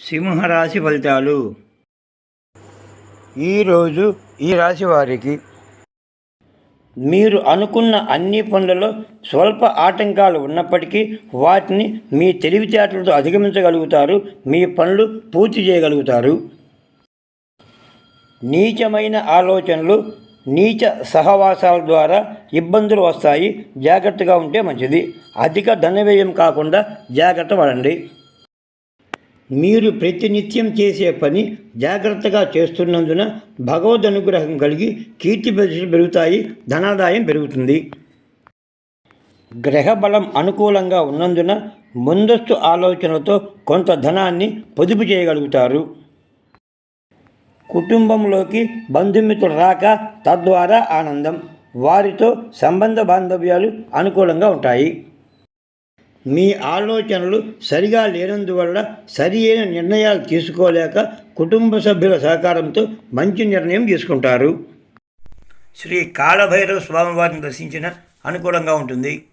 సింహరాశి ఫలితాలు. ఈరోజు ఈ రాశి వారికి మీరు అనుకున్న అన్ని పనులలో స్వల్ప ఆటంకాలు ఉన్నప్పటికీ వాటిని మీ తెలివితేటలతో అధిగమించగలుగుతారు మీ పనులు పూర్తి చేయగలుగుతారు. నీచమైన ఆలోచనలు నీచ సహవాసాల ద్వారా ఇబ్బందులు వస్తాయి జాగ్రత్తగా ఉంటే మంచిది. అధిక ధన వ్యయం కాకుండా జాగ్రత్త పడండి. మీరు ప్రతినిత్యం చేసే పని జాగ్రత్తగా చేస్తున్నందున భగవద్ అనుగ్రహం కలిగి కీర్తి పెరుగుతాయి ధనాదాయం పెరుగుతుంది. గ్రహ బలం అనుకూలంగా ఉన్నందున ముందస్తు ఆలోచనతో కొంత ధనాన్ని పొదుపు చేయగలుగుతారు. కుటుంబంలోకి బంధుమిత్రులు రాక తద్వారా ఆనందం వారితో సంబంధ బాంధవ్యాలు అనుకూలంగా ఉంటాయి. మీ ఆలోచనలు సరిగా లేనందువల్ల సరి అయిన నిర్ణయాలు తీసుకోలేక కుటుంబ సభ్యుల సహకారంతో మంచి నిర్ణయం తీసుకుంటారు. శ్రీ కాళభైరవ స్వామివారిని దర్శించిన అనుకూలంగా ఉంటుంది.